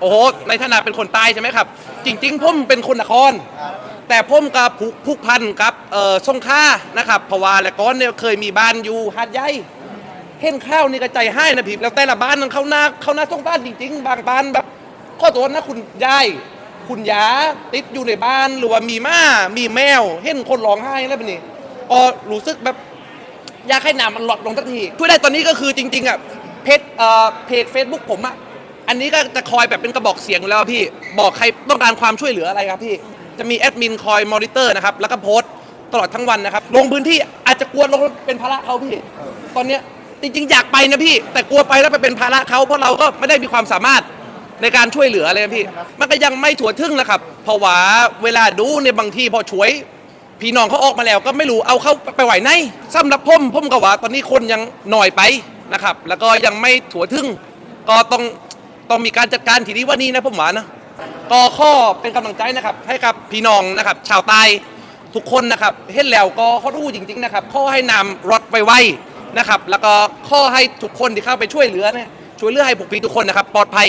โอ้โหในฐานะเป็นคนใต้ใช่ไหมครับ จริง ๆ ผมเป็นคนนคร แต่ผมกับผูกผูกพันกับเอ่อสงขลานะครับเพราะว่าและก้อนเนี่ยเคยมีบ้านอยู่หาดใหญ่เห็นข้าวนี่ก็ใจให้นะพี่แล้วแต่ละบ้านนั้นเขาหน้าเขาหน้าสงสารจริง ๆ บางบ้านแบบข้อตัวนะคุณยายคุณยาติดอยู่ในบ้านหรือว่ามีม้ามีแมว เห็นคนร้องไห้แล้วแบบนี้ก็รู้สึกแบบอยากให้น้ำมันลดลงสักทีช่วยได้ตอนนี้ก็คือจริง ๆอะเพจเอ่อเพจเฟซบุ๊กผมอะ อันนี้ก็จะคอยแบบเป็นกระบอกเสียงอยู่แล้วพี่ บอกใครต้องการความช่วยเหลืออะไรครับพี่ จะมีแอดมินคอยมอนิเตอร์นะครับ แล้วก็โพสต์ตลอดทั้งวันนะครับ ลงพื้นที่อาจจะกลัวลงเป็นภาระเขาพี่ ตอนเนี้ยจริงๆ อยากไปนะพี่ แต่กลัวไปแล้วไปเป็นภาระเขาเพราะเราก็ไม่ได้มีความสามารถในการช่วยเหลืออะไรนะพี่ มันก็ยังไม่ถั่วถึงนะครับเพราะว่าเวลาดูเนี่ยบางทีพอช่วย พี่น้องเขาออกมาแล้วก็ไม่รู้เอาเข้าไปไหวไหนสำหรับผมผมก็ว่าตอนนี้คนยังหน่อยไปนะครับ แล้วก็ยังไม่ถั่วถึงก็ต้อง ต้องมีการจัดการทีนี้ว่านี่นะผมว่านะก็ข้อเป็นกำลังใจนะครับ ให้กับพี่น้องนะครับ ชาวใต้ทุกคนนะครับเห็นแล้วก็เขารู้จริง ๆ นะครับข้อให้นำรถไปไว้นะครับ แล้วก็ข้อให้ทุกคนที่เข้าไปช่วยเหลือเนี่ยช่วยเหลือให้พวกพี่ทุกคนนะครับ ปลอดภัย